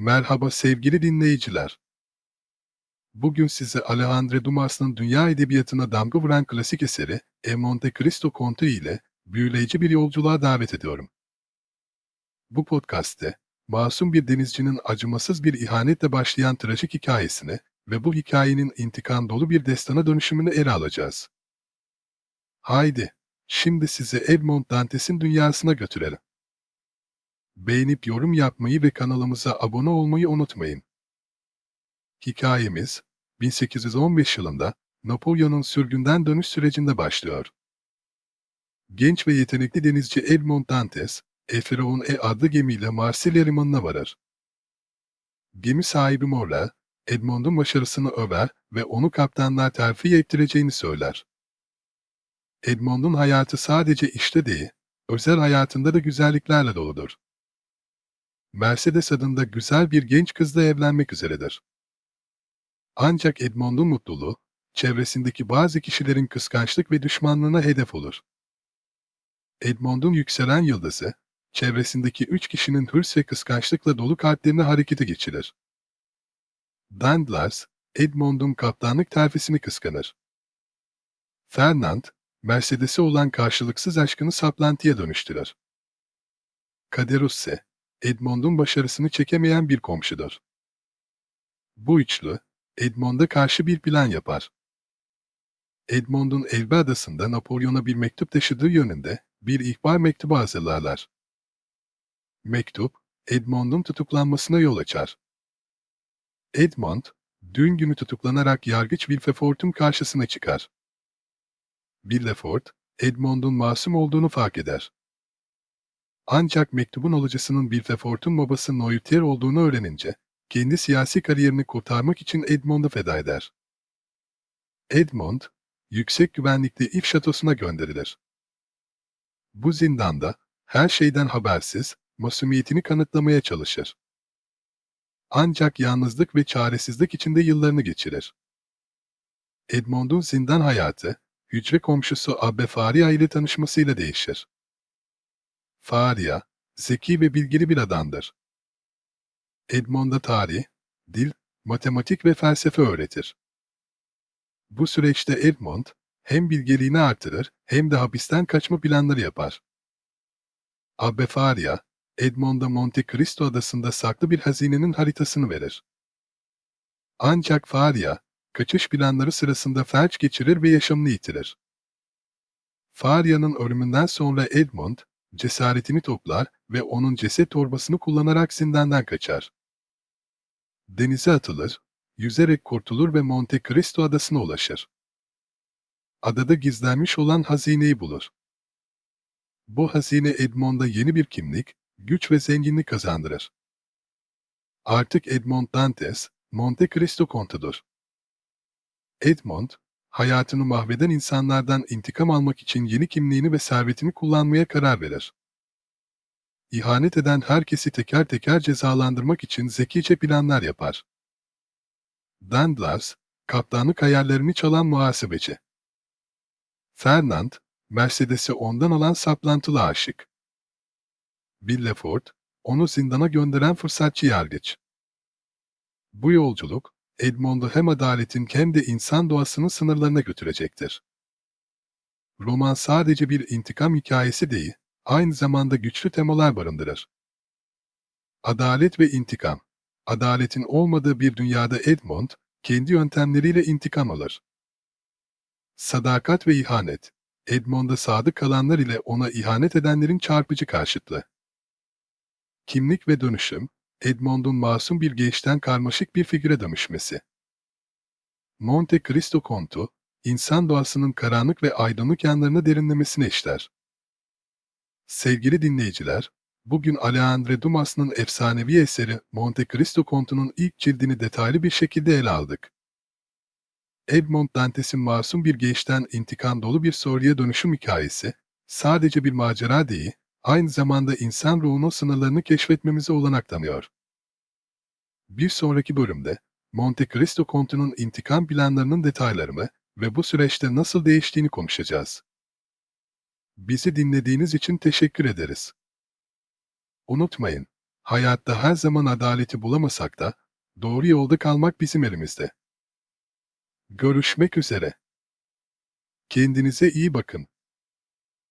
Merhaba sevgili dinleyiciler. Bugün sizi Alejandro Dumas'ın dünya edebiyatına damga vuran klasik eseri E Monte Cristo Conti ile büyüleyici bir yolculuğa davet ediyorum. Bu podcast'te masum bir denizcinin acımasız bir ihanetle başlayan trajik hikayesini ve bu hikayenin intikam dolu bir destana dönüşümünü ele alacağız. Haydi, şimdi sizi Edmond Dantes'in dünyasına götürelim. Beğenip yorum yapmayı ve kanalımıza abone olmayı unutmayın. Hikayemiz, 1815 yılında Napolyon'un sürgünden dönüş sürecinde başlıyor. Genç ve yetenekli denizci Edmond Dantes, Efraun E adlı gemiyle Marsilya limanına varır. Gemi sahibi Morla, Edmond'un başarısını över ve onu kaptanlar terfi ettireceğini söyler. Edmond'un hayatı sadece işte değil, özel hayatında da güzelliklerle doludur. Mercedes adında güzel bir genç kızla evlenmek üzeredir. Ancak Edmond'un mutluluğu, çevresindeki bazı kişilerin kıskançlık ve düşmanlığına hedef olur. Edmond'un yükselen yıldızı, çevresindeki üç kişinin hırs ve kıskançlıkla dolu kalplerini harekete geçirir. Danglars, Edmond'un kaptanlık terfisini kıskanır. Fernand, Mercedes'e olan karşılıksız aşkını saplantıya dönüştürür. Caderus ise, Edmond'un başarısını çekemeyen bir komşudur. Bu üçlü, Edmond'a karşı bir plan yapar. Edmond'un Elbe Adası'nda Napolyon'a bir mektup taşıdığı yönünde bir ihbar mektubu hazırlarlar. Mektup, Edmond'un tutuklanmasına yol açar. Edmond, dün günü tutuklanarak yargıç Villefort'un karşısına çıkar. Villefort, Edmond'un masum olduğunu fark eder. Ancak mektubun alıcısının Villefort'un babası Noirtier olduğunu öğrenince, kendi siyasi kariyerini kurtarmak için Edmond'u feda eder. Edmond, yüksek güvenlikli If şatosuna gönderilir. Bu zindanda, her şeyden habersiz, masumiyetini kanıtlamaya çalışır. Ancak yalnızlık ve çaresizlik içinde yıllarını geçirir. Edmond'un zindan hayatı, hücre komşusu Abbe Faria ile tanışmasıyla değişir. Faria, zeki ve bilgili bir adamdır. Edmond'a tarih, dil, matematik ve felsefe öğretir. Bu süreçte Edmond, hem bilgeliğini artırır hem de hapisten kaçma planları yapar. Abbe Faria, Edmond'a Monte Cristo adasında saklı bir hazinenin haritasını verir. Ancak Faria, kaçış planları sırasında felç geçirir ve yaşamını yitirir. Faria'nın ölümünden sonra Edmond, cesaretini toplar ve onun ceset torbasını kullanarak zindandan kaçar. Denize atılır, yüzerek kurtulur ve Monte Cristo adasına ulaşır. Adada gizlenmiş olan hazineyi bulur. Bu hazine Edmond'a yeni bir kimlik, güç ve zenginlik kazandırır. Artık Edmond Dantes, Monte Cristo kontudur. Edmond, hayatını mahveden insanlardan intikam almak için yeni kimliğini ve servetini kullanmaya karar verir. İhanet eden herkesi teker teker cezalandırmak için zekice planlar yapar. Danglars, kaptanlık hayallerini çalan muhasebeci. Fernand, Mercedes'i ondan alan saplantılı aşık. Villefort, onu zindana gönderen fırsatçı yargıç. Bu yolculuk, Edmond'u hem adaletin hem de insan doğasının sınırlarına götürecektir. Roman sadece bir intikam hikayesi değil, aynı zamanda güçlü temalar barındırır. Adalet ve intikam. Adaletin olmadığı bir dünyada Edmond, kendi yöntemleriyle intikam alır. Sadakat ve ihanet. Edmond'a sadık kalanlar ile ona ihanet edenlerin çarpıcı karşıtlığı. Kimlik ve dönüşüm, Edmond'un masum bir gençten karmaşık bir figüre dönüşmesi. Monte Cristo kontu, insan doğasının karanlık ve aydınlık yanlarını derinlemesine işler. Sevgili dinleyiciler, bugün Alejandro Dumas'ın efsanevi eseri Monte Cristo kontunun ilk cildini detaylı bir şekilde ele aldık. Edmond Dantes'in masum bir gençten intikam dolu bir soruya dönüşüm hikayesi, sadece bir macera değil, aynı zamanda insan ruhunun sınırlarını keşfetmemize olanak tanıyor. Bir sonraki bölümde, Monte Cristo kontunun intikam planlarının detaylarını ve bu süreçte nasıl değiştiğini konuşacağız. Bizi dinlediğiniz için teşekkür ederiz. Unutmayın, Hayatta her zaman adaleti bulamasak da doğru yolda kalmak bizim elimizde. Görüşmek üzere. Kendinize iyi bakın.